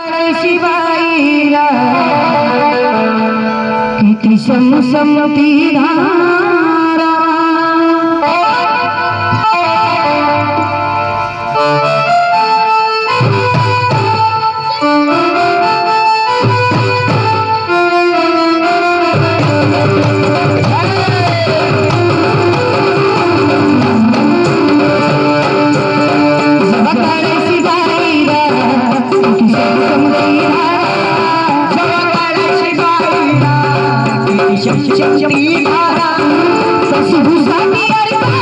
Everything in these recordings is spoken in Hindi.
शिवाईला. किती समसमती धारा शमशक्ती धारा ससुभूसाठी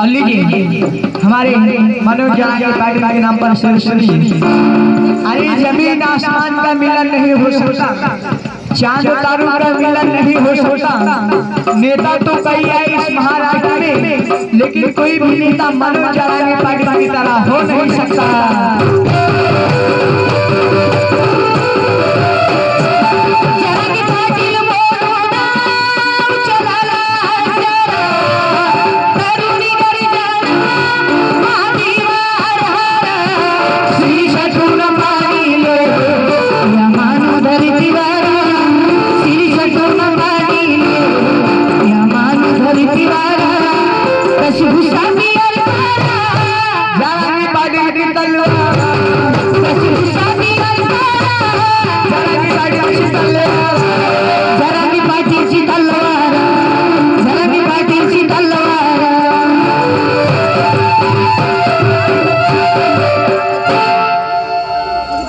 और लीजिए हमारे मनोज के नाम पर अरे ज़मीन आसमान का मिलन नहीं हो सकता, चाँद तारों का मिलन नहीं हो सकता। नेता तो कई है इस महाराष्ट्र में, लेकिन कोई भी नेता मनोज जरांगी पाटिल की तरह हो नहीं सकता।